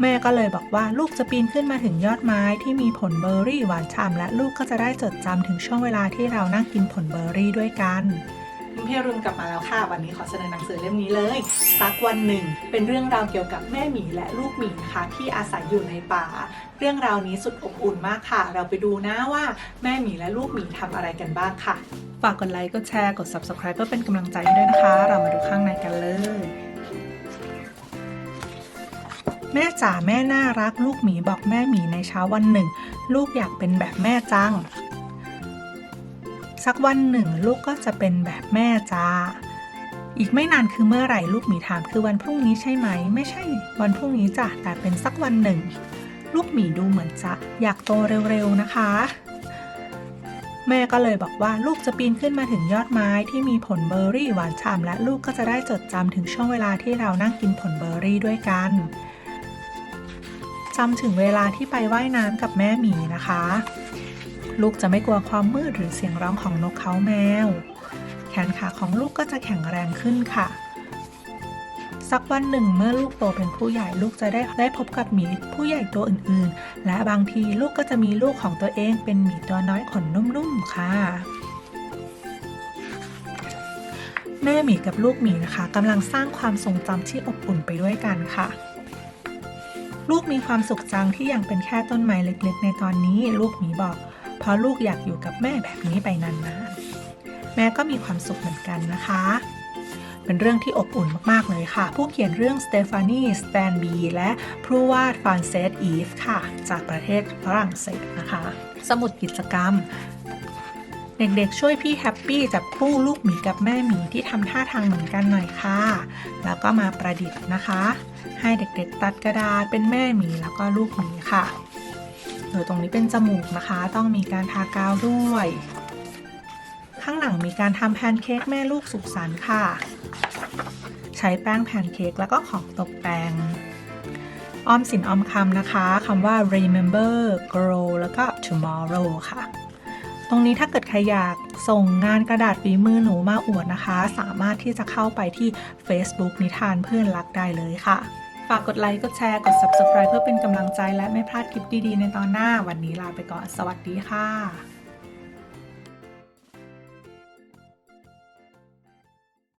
แม่ก็เลยบอกว่าลูกจะปีนขึ้นมาถึงยอดไม้ที่มีผลเบอร์รี่หวานฉ่ำและลูกก็จะได้จดจำถึงช่วงเวลาที่เรานั่งกินผลเบอร์รี่ด้วยกันพี่รุนกลับมาแล้วค่ะ วันนี้ขอเสนอหนังสือเล่มนี้เลยสักวันหนึ่ง เป็นเรื่องราวเกี่ยวกับแม่หมีและลูกหมีนะคะที่อาศัยอยู่ในป่า เรื่องราวนี้สุดอบอุ่นมากค่ะ เราไปดูนะว่าแม่หมีและลูกหมีทำอะไรกันบ้างค่ะ ฝากกดไลค์กดแชร์กด subscribe เพื่อเป็นกำลังใจให้ด้วยนะคะ เรามาดูข้างในกันเลย แม่จ๋าแม่น่ารักลูกหมีบอกแม่หมีในเช้าวันหนึ่ง ลูกอยากเป็นแบบแม่จัง สักวันหนึ่ง ลูกก็จะเป็นแบบแม่จ้า อีกไม่นานคือเมื่อไหร่ลูกหมีถามคือวันพรุ่งนี้ใช่ไหม ไม่ใช่วันพรุ่งนี้จ้ะแต่เป็นสักวันหนึ่ง ลูกหมีดูเหมือนจะอยากโตเร็วๆนะคะ แม่ก็เลยบอกว่าลูกจะปีนขึ้นมาถึงยอดไม้ที่มีผลเบอร์รี่หวานฉ่ำและลูกก็จะได้จดจำถึงช่วงเวลาที่เรานั่งกินผลเบอร์รี่ด้วยกัน จำถึงเวลาที่ไปไว่ายน้ำกับแม่หมีนะคะ ลูกจะไม่กลัวความมืดหรือเสียงร้องของนกเขาแมว แขนขาของลูกก็จะแข็งแรงขึ้นค่ะ สักวันหนึ่งเมื่อลูกโตเป็นผู้ใหญ่ลูกจะได้ได้พบกับหมีผู้ใหญ่ตัวอื่นๆ และบางทีลูกก็จะมีลูกของตัวเองเป็นหมีตัวน้อยขนนุ่มๆค่ะแม่หมีกับลูกหมีนะคะกำลังสร้างความทรงจำที่อบอุ่นไปด้วยกันค่ะ ลูกมีความสุขจังที่ยังเป็นแค่ต้นไม้เล็กๆ ในตอนนี้ลูกหมีบอก เพราะลูกอยากอยู่กับแม่แบบนี้ไปนานๆ แม่ก็มีความสุขเหมือนกันนะคะ เป็นเรื่องที่อบอุ่นมากๆเลยค่ะ ผู้เขียนเรื่องสเตฟานีสแตนบีและผู้วาดฟรานเซสอีฟค่ะ จากประเทศฝรั่งเศสนะคะ สมุดกิจกรรม เด็กๆ ช่วยพี่แฮปปี้จับคู่ลูกหมีกับแม่หมีที่ทำท่าทางเหมือนกันหน่อยค่ะ แล้วก็มาประดิษฐ์นะคะ ให้เด็กๆ ตัดกระดาษเป็นแม่หมีแล้วก็ลูกหมีค่ะ โดยตรงนี้เป็นจมูกนะคะ ต้องมีการทากาวด้วย ข้างหลังมีการทำแพนเค้กแม่ลูกสุขสันต์ค่ะ ใช้แป้งแพนเค้กแล้วก็ของตกแต่งออมสินออมคำนะคะคำว่า remember grow แล้วก็ tomorrow ค่ะ ตรงนี้ถ้าเกิดใครอยากส่งงานกระดาษฝีมือหนูมาอวดนะคะ สามารถที่จะเข้าไปที่ Facebook นิทานเพื่อนรักได้เลยค่ะ ฝากกดไลค์กดแชร์กด Subscribe เพื่อเป็นกำลังใจและไม่พลาดคลิปดีๆ ในตอนหน้าวันนี้ลาไปก่อนสวัสดีค่ะ